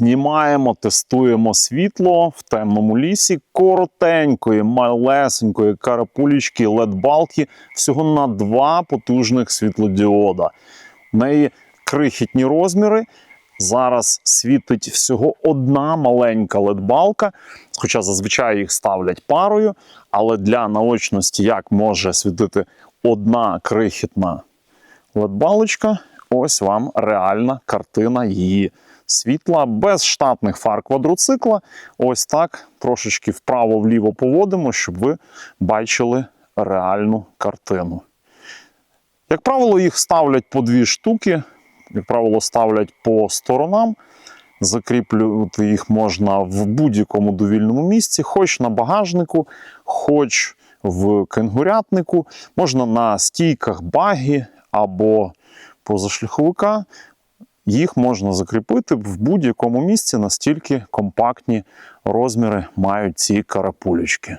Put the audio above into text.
Знімаємо, тестуємо світло в темному лісі коротенької, малесенької карапулічки LED-балки всього на два потужних світлодіода. В неї крихітні розміри. Зараз світить всього одна маленька LED-балка, хоча зазвичай їх ставлять парою. Але для наочності, як може світити одна крихітна LED-балочка, ось вам реальна картина її світла без штатних фар квадроцикла. Ось так трошечки вправо-вліво поводимо, щоб ви бачили реальну картину. Як правило, їх ставлять по дві штуки, як правило, ставлять по сторонам. Закріплювати їх можна в будь-якому довільному місці, хоч на багажнику, хоч в кенгурятнику, можна на стійках багі або позашляховика. Їх можна закріпити в будь-якому місці, настільки компактні розміри мають ці карапулечки.